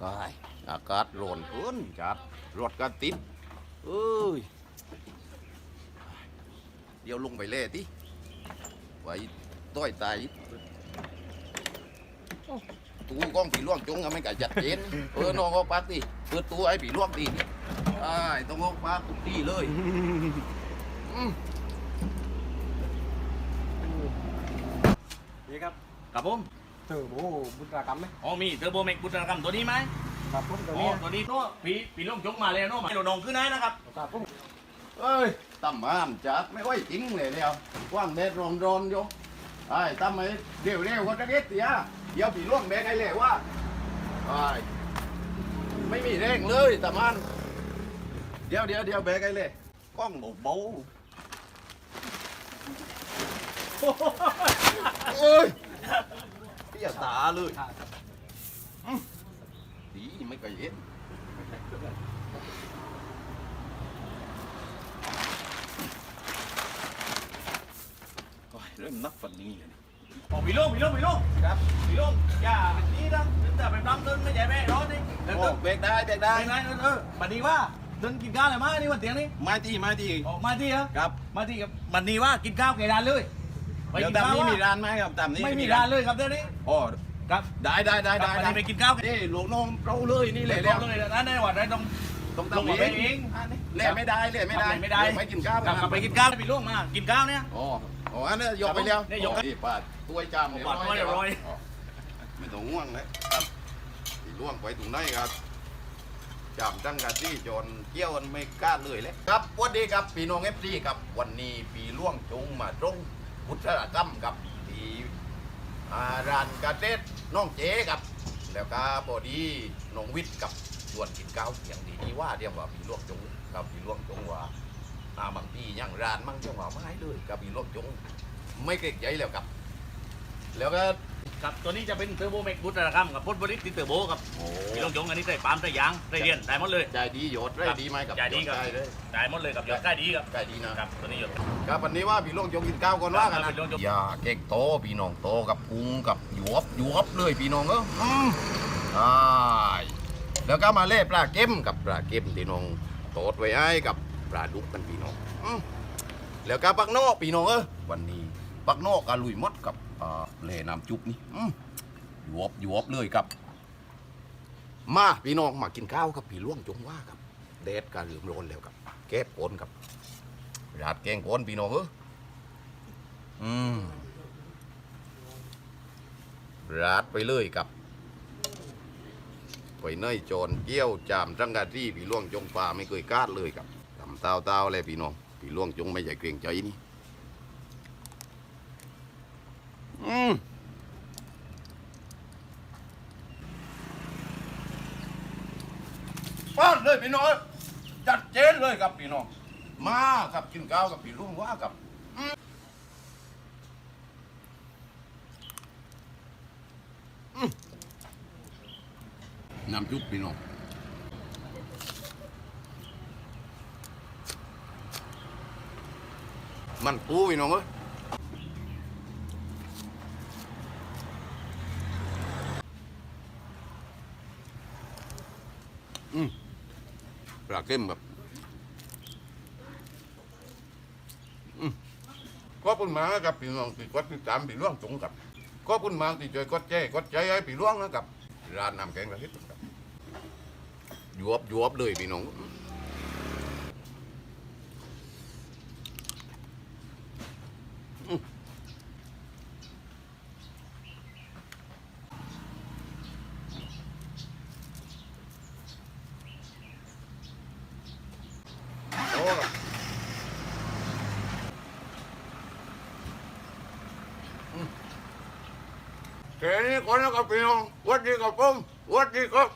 ไอ้อากาศร้อนเกินจัดรถก็ติดเอ้ยเดี๋ยวลงไปเล่ติไว้ต้อยตายตูกล้องผีล่วงจงก็ไม่กะจัดเจนเออน้องก็ปักดิเปิดตัวไอ้ผีล่วงดิไอ้ายต้องเอาปักทุกที่เลยอืมนี่ครับครับผม เทอร์โบบุตรกรรมไหมอ๋อมีเทอร์โบเมกบุตรกรรมตัวนี้ไหมครับผมตัวอ๋อนี้ตัวนี้ตัวปีปีล่มจงมาแล้วเนาะมาโดนองขึ้นได้นะครับ ครับผมเอ้ยตั้มบ้านจัดไม่ไหวจริงเลยแล้วว่างแดดร้อนร้อนๆอยู่ไอ้ตั้มไอ้เร็วเร็วๆก็จะเด็ดเสียเดี๋ยวผีล่วงแบกไอ้เลยว่าไอ้ไม่มีแรงเลยตามันเดี๋ยวเดี๋ยวเดี๋ยวแบกไอ้เลยกล้องเบาๆ เอ้ยเปียตาเลยอืมดีไม่เคยเห็นโอ้ยเริ่มนักฝันนี้เลยอ๋อปีล่มปีล่มปีล่มครับปีล่มอย่าเป็นนี้นะถึงแต่เป็นน้ำต้นไม่ใช่แม่ร้อนนี่เดินโอ้ต้นเบรกได้เบรกได้ไปไหนเออเออบัดนี้ว่าเดินกินข้าวอะไรมานี่วันเตียงนี่มาที่มาที่ออกมาที่เหรอครับ มาที่กับบัดนี้ว่ากินข้าวไก่ร้านเลย ไปเดี๋ยวกินตามข้าวนี้ว่ามีร้านไหมครับตามนี้ไม่มีร้านเลยครับเดี๋ยวนี้โอ้ครับได้ได้ได้ได้บัดได้นี้ไปกินข้าวกันนี่หลวงน้องเราเลยนี่เลยแล้แล้ววเลยนะในวัดได้ต้องต้องลงมาทำไปเอเองงเล่ไม่ได้เล่ไม่ได้ไม่ได้ไม่กินข้าวกลับกลับไปกินข้าวไปล่วงมากินข้าวเนี่ยโอ้โอ้อันนี้ยกไปแล้วนี่ยกโอ้นี่ปาดตัวจามปาดถ้วยเรียบร้อยไม่ต้องง่วงเลยครับที่ล่วงไปตรงไหนครับจามตั้งกันที่จนเกี่ยวกันไม่กล้าเลยเลยครับสวัสดีครับพี่น้องเอฟซีครับวันนี้ปีล่วงจงมาตรง พุทธกรรมกับที่ร้านกาเต้น้องเจ๊กับ แล้วก็บอดีน้องวิทย์กับชวนกินข้าวเสียงดีนี่ว่าเรียกว่าพี่ลวกจงกับพี่ลวกจงว่าอาบางทีย่างร้านมั่งจังหวะไม่เลยกับพี่ลวกจง ไม่เกรงใจแล้วกับ แล้วก็ ครับตัวนี้จะเป็นเทอร์โบเมกบุตรกรรมกับพดบริสติเทอร์โบครับโอ้พี่ลงจงอันนี้ใส่ปาล์มใส่ยางใส่เรียนได้หมดเลย ใจดีโยดได้ดีไหมกับใจดีครับ ได้เลยได้หมดเลยกับยอดใกล้ดีครับใจดีนะครับตัวนี้ยอด ครับวันนี้ว่าพี่ลวกจงกินข้าวก่อนว่ากันครันะบพี่ลวกจงอย่าเก่งโตพี่น้องโตกับกุ้งกับหยวบหยวบเลยพี่น้องเอออืมใช่แล้วก็มาเล่ปลาเก็มกับปลาเก็มพี่น้องโตดไว้ให้กับปลาดุกกันพี่น้องอืมแล้วก็ปักนอกพี่น้องเออวันนี้ปักนอกกะลุยมดกับอ่า เล่น้ำจุบนี่หยวบหยวบเลยครับ มาพี่น้องมากินข้าวครับพี่ล่วงจงว่าครับแดดก็เหลือมร้อนแล้วครับ แก้ปนครับราดแกงปนพี่น้องเอออืมราดไปเลยครับไปเนยโจรเกี้ยวจามจังกะที่พี่ล่วงจงปลาไม่เคยกาดเลยครับทำเต้าเต้าเลยพี่น้องพี่ล่วงจงไม่ใช่เกรงใจนี่ อืมฟาดเลยพี่น้องจัดเจนเลยครับพี่น้อง มากับกินข้าวกับพี่ลุงว่ากับอืมอืมน้ำจุ๊บพี่น้องมันปูพี่น้องเอ้ย ปลาเค็มแบบอืมขอบคุณมากครับพี่น้องที่กดติดตามพี่น้องสงกับขอบคุณมากที่ช่วยกดแจ้กดใจให้พี่น้องนะครับร้านน้ำแกงระฮิตครับยวบยวบเลยพี่น้อง แค่นี้ก่อนนะครับพี่น้องวัดดีครับผมวัดดีครับ